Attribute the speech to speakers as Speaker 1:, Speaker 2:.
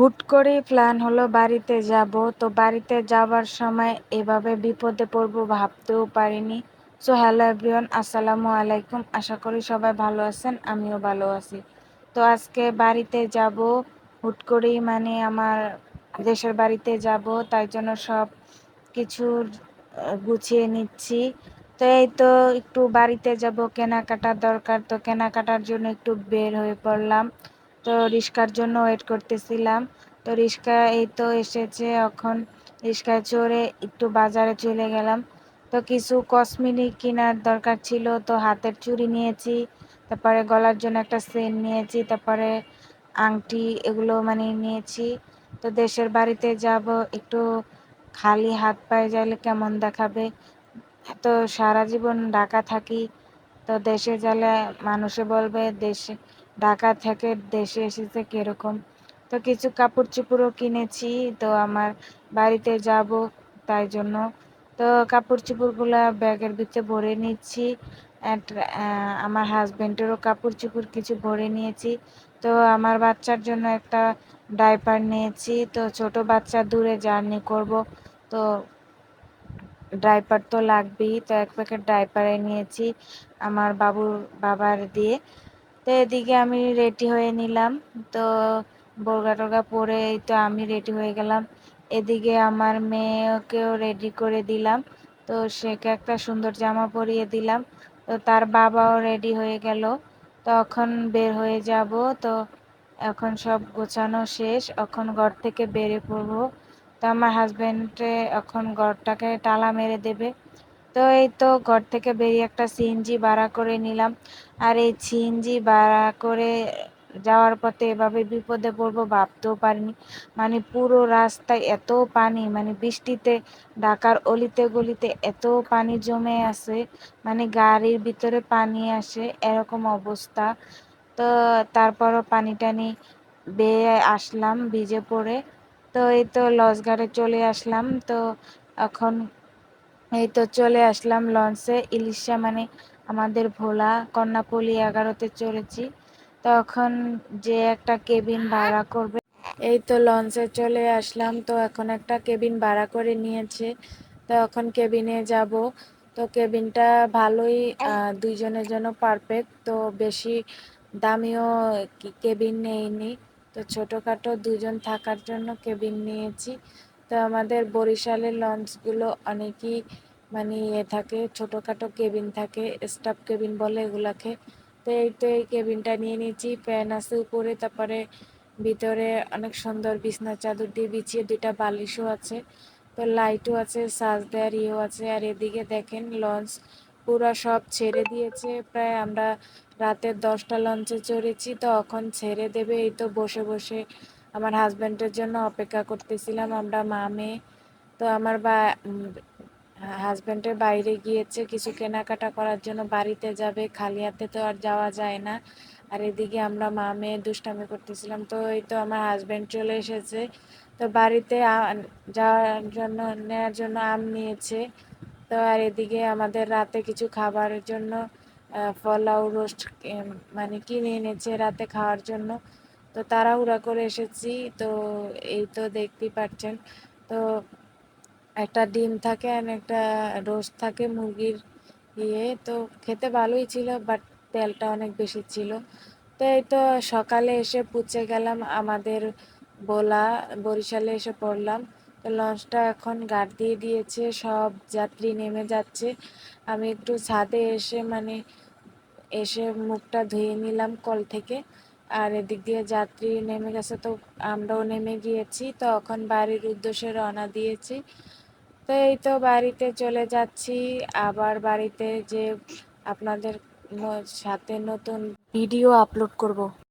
Speaker 1: হুট করেই প্ল্যান হলো বাড়িতে যাব। তো বাড়িতে যাওয়ার সময় এভাবে বিপদে পড়ব ভাবতেও পারিনি। সো হ্যালো এভরিওয়ান, আসসালামু আলাইকুম। আশা করি সবাই ভালো আছেন, আমিও ভালো আছি। তো আজকে বাড়িতে যাব। হুট করেই মানে আমার দেশের বাড়িতে যাব, তাই জন্য সব কিছু গুছিয়ে নিচ্ছি। তো এই তো একটু বাড়িতে যাব, কেনাকাটার দরকার। তো কেনাকাটার জন্য একটু বের হয়ে পড়লাম। তো রিক্সার জন্য ওয়েট করতেছিলাম। তো রিক্সা এই তো এসেছে এখন। রিক্সায় চড়ে একটু বাজারে চলে গেলাম। তো কিছু কসমেটিক কেনার দরকার ছিল, তো হাতের চুড়ি নিয়েছি, তারপরে গলার জন্য একটা সেন নিয়েছি, তারপরে আংটি এগুলো মানে নিয়েছি। তো দেশের বাড়িতে যাব, একটু খালি হাত পায়ে যাইলে কেমন দেখাবে? তো সারা জীবন ঢাকা থাকি, তো দেশে গেলে মানুষে বলবে, দেশে ঢাকা থেকে দেশে এসেছে কীরকম? তো কিছু কাপড় চোপড়ও কিনেছি, তো আমার বাড়িতে যাব তাই জন্য। তো কাপড় চোপড়গুলো ব্যাগের ভিতরে ভরে নিচ্ছি আমার হাজব্যান্ডেরও কাপড় চোপড় কিছু ভরে নিয়েছি। তো আমার বাচ্চার জন্য একটা ডাইপার নিয়েছি, তো ছোট বাচ্চা দূরে জার্নি করব। তো ডাইপার তো লাগবেই, তো এক প্যাকেট ডাইপারে নিয়েছি, আমার বাবুর, বাবার দিয়ে। তো এদিকে আমি রেডি হয়ে নিলাম। তো বোরগা টোরগা পরে এই তো আমি রেডি হয়ে গেলাম। এদিকে আমার মেয়েকেও রেডি করে দিলাম। তো সেকে একটা সুন্দর জামা পরিয়ে দিলাম। তো তার বাবাও রেডি হয়ে গেল। তখন বের হয়ে যাব। তো এখন সব গোছানো শেষ। এখন ঘর থেকে বেরিয়ে পড়ব। তো আমার হাজব্যান্ডে এখন ঘরটাকে টালা মেরে দেবে। তো এই তো ঘর থেকে বেরিয়ে একটা সিএনজি ভাড়া করে নিলাম। আর এই সিএনজি ভাড়া করে যাওয়ার পথে এভাবে বিপদে পড়ব ভাবতেও পারিনি। মানে পুরো রাস্তায় এত পানি মানে বৃষ্টিতে, ঢাকার অলিতে গলিতে এত পানি জমে আছে মানে গাড়ির ভিতরে পানি আসে, এরকম অবস্থা। তো তারপরও পানি টানি বেয়ে আসলাম, ভিজে পড়ে। তো এই তো লঞ্চঘাটে চলে আসলাম। তো এখন এই তো চলে আসলাম লঞ্চে। ইলিশা মানে আমাদের ভোলা, কন্যাপল্লী এগারোতে চলেছি। তখন যে একটা কেবিন ভাড়া করবে। এই তো লঞ্চে চলে আসলাম। তো এখন একটা কেবিন ভাড়া করে নিয়েছে। তো এখন কেবিনে যাব। তো কেবিনটা ভালোই দুইজনের জন্য পারফেক্ট তো বেশি দামিও কেবিন নেইনি। তো ছোটোখাটো দুজন থাকার জন্য কেবিন নিয়েছি। তো আমাদের বরিশালের লঞ্চগুলো অনেকই মানে ইয়ে থাকে, ছোটোখাটো কেবিন থাকে, স্টাফ কেবিন বলে এগুলাকে। তো এই তো এই কেবিনটা নিয়ে নিয়েছি, ফ্যান আছে উপরে, তারপরে ভিতরে অনেক সুন্দর বিছনা, চাদর দিয়ে বিছিয়ে দুইটা বালিশও আছে। তো লাইটও আছে, সাজ দেওয়ার ইয়েও আছে। আর এদিকে দেখেন লঞ্চ পুরো সব ছেড়ে দিয়েছে। প্রায় আমরা রাতের দশটা লঞ্চে চড়েছি, তো এখন ছেড়ে দেবে, এই তো বসে বসে আমার হাজব্যান্ডের জন্য অপেক্ষা করতেছিলাম আমরা মা মেয়ে তো আমার বা হাজব্যান্ডের বাইরে গিয়েছে কিছু কেনাকাটা করার জন্য। বাড়িতে যাবে, খালি হাতে তো আর যাওয়া যায় না। আর এদিকে আমরা মা মেয়ে দুষ্টামি করতেছিলাম। তো এই তো আমার হাজব্যান্ড চলে এসেছে। তো বাড়িতে যাওয়ার জন্য নেওয়ার জন্য আম নিয়েছে। তো আর এদিকে আমাদের রাতে কিছু খাবারের জন্য ফলাও রোস্ট মানে কিনে এনেছে রাতে খাওয়ার জন্য। তো তাড়াহুড়া করে এসেছি। তো এই তো দেখতেই পাচ্ছেন। তো একটা ডিম থাকে আর একটা রোস্ট থাকে মুরগির ইয়ে। তো খেতে ভালোই ছিল বাট তেলটা অনেক বেশি ছিল। তো এই তো সকালে এসে পুচে গেলাম আমাদের বোলা, বরিশালে এসে পড়লাম। তো লঞ্চটা এখন গাড় দিয়ে দিয়েছে, সব যাত্রী নেমে যাচ্ছে। আমি একটু ছাদে এসে মানে এসে মুখটা ধুয়ে নিলাম কল থেকে। আর এদিক দিয়ে যাত্রী নেমে গেছে তো আমরাও নেমে গিয়েছি তখন বাড়ির উদ্দেশ্যে রওনা দিয়েছি। তো এই তো বাড়িতে চলে যাচ্ছি, আবার বাড়িতে যে আপনাদের সাথে নতুন ভিডিও আপলোড করব।